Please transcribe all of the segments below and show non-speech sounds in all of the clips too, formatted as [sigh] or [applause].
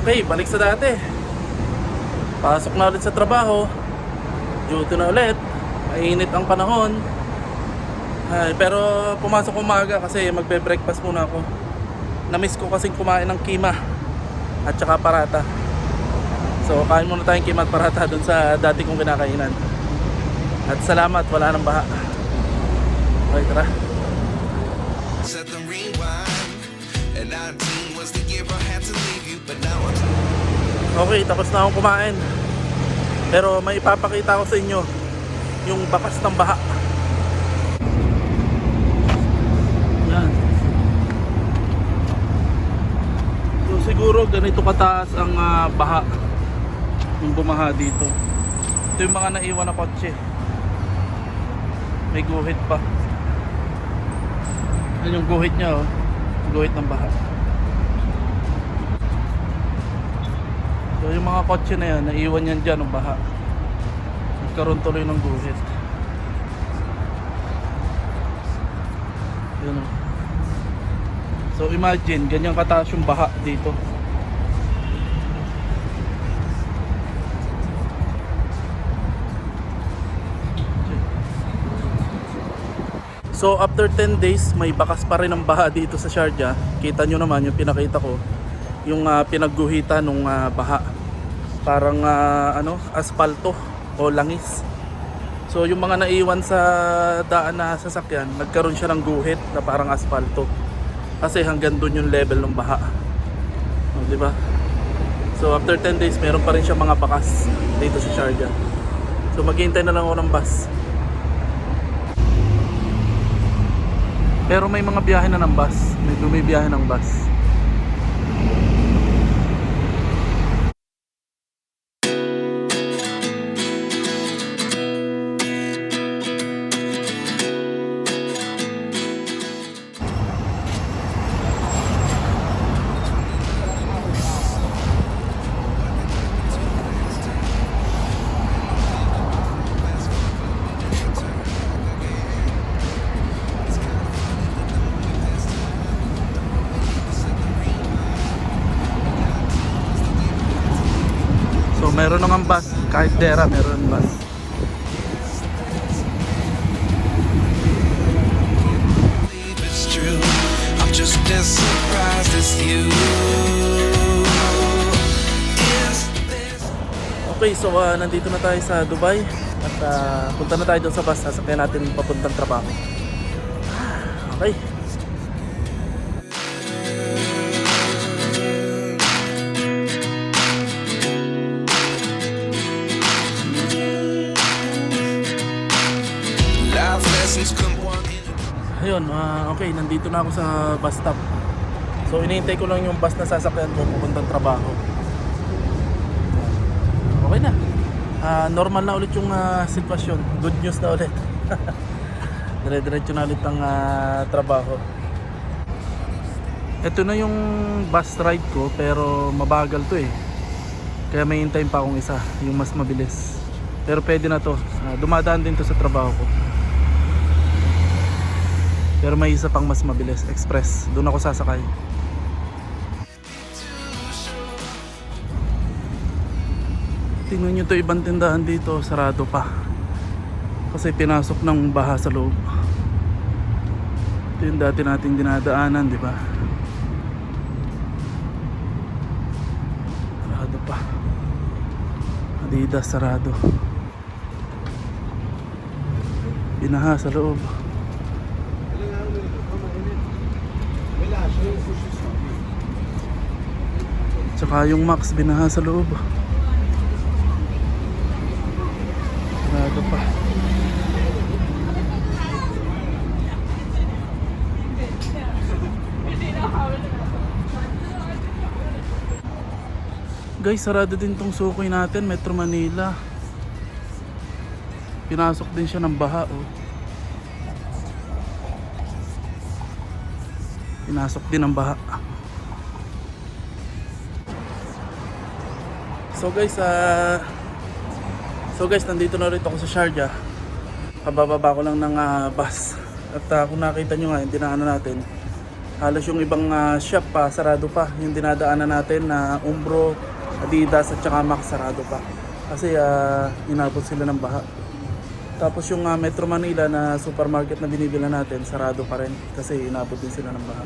Okay, balik sa dati. Pasok na ulit sa trabaho. Duty na ulit. Mainit ang panahon. Ay, pero pumasok umaga kasi magbe-breakfast muna ako. Namiss ko kasing kumain ng kima at saka parata. So kain muna tayong kima at parata dun sa dati kong kinakainan. At salamat, wala nang baha. Okay, tara. Set the rewind. And 19 was the year I had to leave Okay, tapos na akong kumain. Pero may ipapakita ko sa inyo yung bakas ng baha. Yan. So siguro ganito kataas ang ah, baha yung bumaha dito. Ito yung mga naiwan na kotse. May guhit pa. Yan yung guhit niya oh. Guhit ng baha. So yung mga kotse na yan, naiwan yan dyan ng baha. Nagkaroon tuloy ng guhit. Yun o. So imagine, ganyan kataas yung baha dito. So after 10 days, may bakas pa rin ang baha dito sa Sharjah. Kita nyo naman yung pinakita ko, yung ah, pinagguhitan ng baha. Parang ah, ano, asfalto o langis. So yung mga naiwan sa daan na sasakyan, nagkaroon siya ng guhit na parang asfalto. Kasi hanggang doon yung level ng baha. O, di ba? So after 10 days, meron pa rin siya mga bakas dito sa Sharjah. So maghihintay na lang ako ng bus. Pero may mga biyahe na ng bus. May bumibiyahe ng bus. Meron naman bus. Kahit dera, meron bus. Okay, so ah, nandito na tayo sa Dubai. At ah, punta na tayo doon sa bus. Sasakyan natin papuntang trabaho. [sighs] Okay. Nandito na ako sa bus stop. So inihintay ko lang yung bus na sasakyan ko papuntang trabaho. Okay na. Ah, normal na ulit yung ah, sitwasyon. Good news na ulit. [laughs] Dire-diretso na ulit ang ah, trabaho. Ito na yung bus ride ko pero mabagal to eh. Kaya may hintayin pa akong isa, yung mas mabilis. Pero pwede na to. Ah, dumadaan din to sa trabaho ko. Pero may isa pang mas mabilis, express. Doon ako sasakay. Tingnan nyo to ibang tindahan dito, sarado pa. Kasi pinasok ng baha sa loob. Ito yung dati nating dinadaanan, di ba? Sarado pa. Adidas, sarado. Binaha sa loob. Tsaka yung Max binaha sa loob. Sarado pa. Guys, sarado din tong sukoy natin, Metro Manila. Pinasok din siya ng baha, oh. Pinasok din ng baha. So guys, ah So guys, nandito na ulit ako sa Sharjah. Kabababa ko lang ng ah, bus. At ah, kung nakita nyo nga, yung dinaanan natin, Halos yung ibang ah, shop pa, sarado pa. Yung dinadaanan natin na Umbro, Adidas at saka Max sarado pa. Kasi ah, inabot sila ng baha. Tapos yung ah, Metro Manila na supermarket na binibila natin, sarado pa rin kasi inabot din sila ng baha.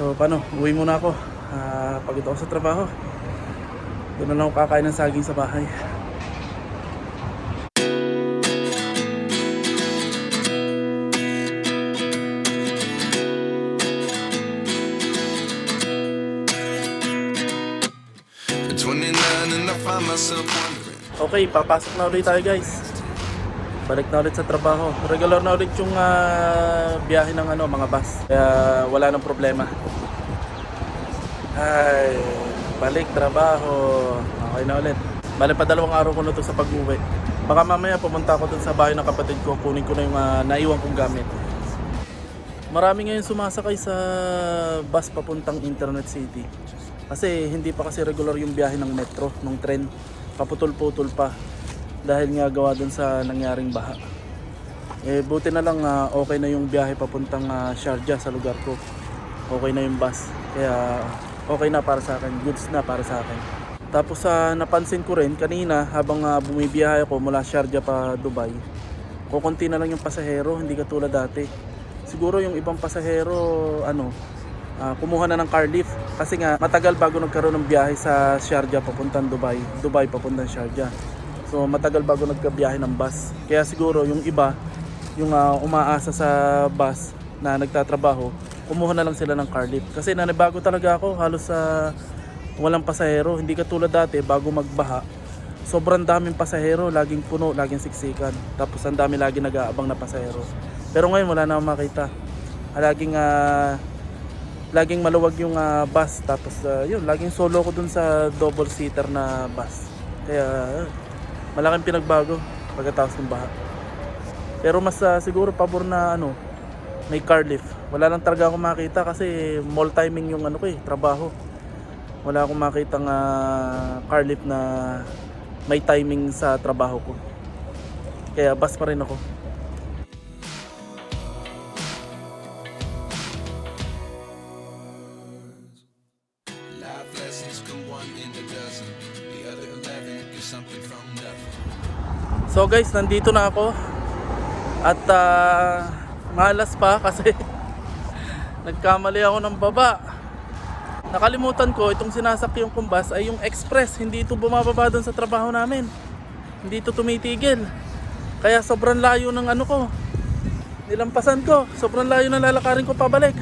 So paano, uwi muna ako. Ah, pagod ako sa trabaho. Doon na lang ako kakain ng saging sa bahay. At 29 and I find myself wondering. Okay, papasok na ulit tayo guys. Balik na ulit sa trabaho. Regular na ulit yung ah, biyahe ng ano, mga bus. Kaya wala nang problema. Ay, balik trabaho. Okay na ulit. Balik pa dalawang araw ko na to sa pag-uwi. Baka mamaya pumunta ako dun sa bahay ng kapatid ko. Kunin ko na yung ah, naiwan kong gamit. Marami ngayon sumasakay sa bus papuntang Internet City. Kasi hindi pa kasi regular yung biyahe ng metro, ng tren. Paputol-putol pa. Dahil nga gawa dun sa nangyaring baha. Eh buti na lang ah, okay na yung biyahe papuntang ah, Sharjah sa lugar ko. Okay na yung bus. Kaya okay na para sa akin. Goods na para sa akin. Tapos sa napansin ko rin kanina habang ah, bumibiyahe ako mula Sharjah pa Dubai. Kukunti na lang yung pasahero, hindi katulad dati siguro yung ibang pasahero ano ah, kumuha na ng car lift kasi nga matagal bago nagkaroon ng biyahe sa Sharjah papuntang Dubai Dubai papuntang Sharjah so matagal bago nagkabiyahe ng bus kaya siguro yung iba yung ah, umaasa sa bus na nagtatrabaho kumuha na lang sila ng car lift kasi nanibago talaga ako halos sa walang pasahero hindi katulad dati bago magbaha sobrang daming pasahero, laging puno, laging siksikan. Tapos ang dami lagi nag-aabang na pasahero. Pero ngayon wala na akong makita. Laging ah, laging maluwag yung ah, bus tapos ah, yun, laging solo ko dun sa double seater na bus. Kaya malaking pinagbago pagkatapos ng baha. Pero mas ah, siguro pabor na ano, may car lift. Wala lang talaga akong makita kasi mall timing yung ano ko eh, trabaho. Wala akong makitang ah, car lift na may timing sa trabaho ko. Kaya bus pa rin ako. So guys, nandito na ako. At ah, malas pa [laughs] kasi nagkamali ako ng baba. Nakalimutan ko itong sinasakyan kong bus ay yung express. Hindi ito bumababa doon sa trabaho namin. Hindi ito tumitigil. Kaya sobrang layo ng ano ko. Nilampasan ko. Sobrang layo ng lalakarin ko pabalik.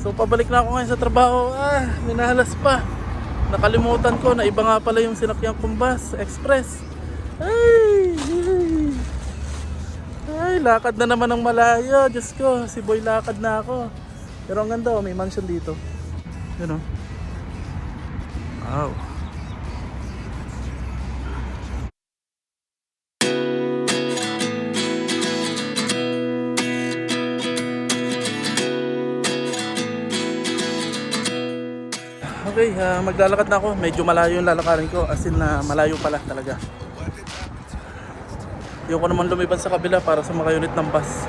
So pabalik na ako ngayon sa trabaho. Ah, minahalas pa. Nakalimutan ko na iba nga pala yung sinakyan kong bus, express. Ay. Lakad na naman ng malayo. Diyos ko, si Boy lakad na ako. Pero ang ganda, oh, may mansion dito. Yun oh. Wow. Okay, ah, maglalakad na ako. Medyo malayo yung lalakarin ko. As in, na malayo pala talaga. Ayoko naman lumiban sa kabila para sa mga unit ng bus.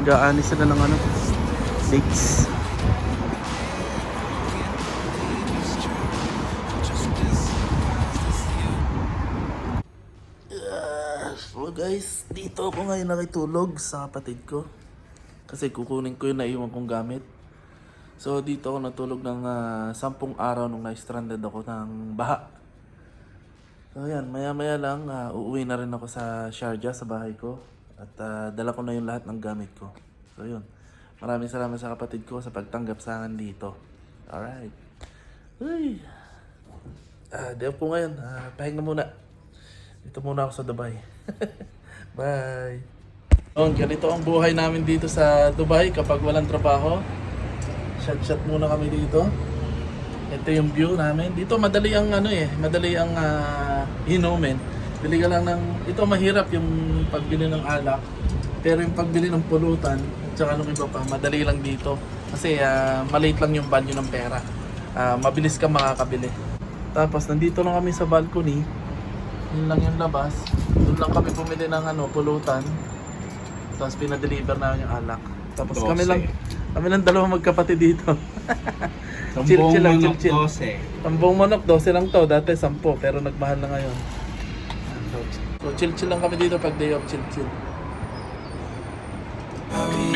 Nag-aani sila ng ano, dates. Guys, dito ako ngayon nakitulog sa kapatid ko. Kasi kukunin ko yung naiwan kong gamit. So dito ako natulog ng sampung araw nung na-stranded ako ng baha. So yan, maya maya lang ah, uuwi na rin ako sa Sharjah sa bahay ko. At ah, dala ko na yung lahat ng gamit ko. So yun, maraming salamat sa kapatid ko sa pagtanggap sa akin dito. Alright. Uy. Ah, di po ngayon. Ah, pahinga muna. Dito muna ako sa Dubai. [laughs] Bye. Yun, ganito ang buhay namin dito sa Dubai kapag walang trabaho. Shot-shot muna kami dito. Ito yung view namin. Dito madali ang ano eh, madali ang uh, inumin. Bili ka lang ng, ito mahirap yung pagbili ng alak. Pero yung pagbili ng pulutan, at saka nung iba pa, madali lang dito. Kasi ah, maliit lang yung value ng pera. Ah, mabilis ka makakabili. Tapos nandito lang kami sa balcony. Yun lang yung labas lang kami bumili ng ano, pulutan. Tapos pinadeliver namin yung alak. Tapos Dose. kami lang, kami lang dalawa magkapatid dito. [laughs] chill, chill lang, chill, chill. Dose. Tambong manok, 12 lang to. Dati 10, pero nagmahal na ngayon. So, chill, chill lang kami dito pag day off, chill, chill. Amen.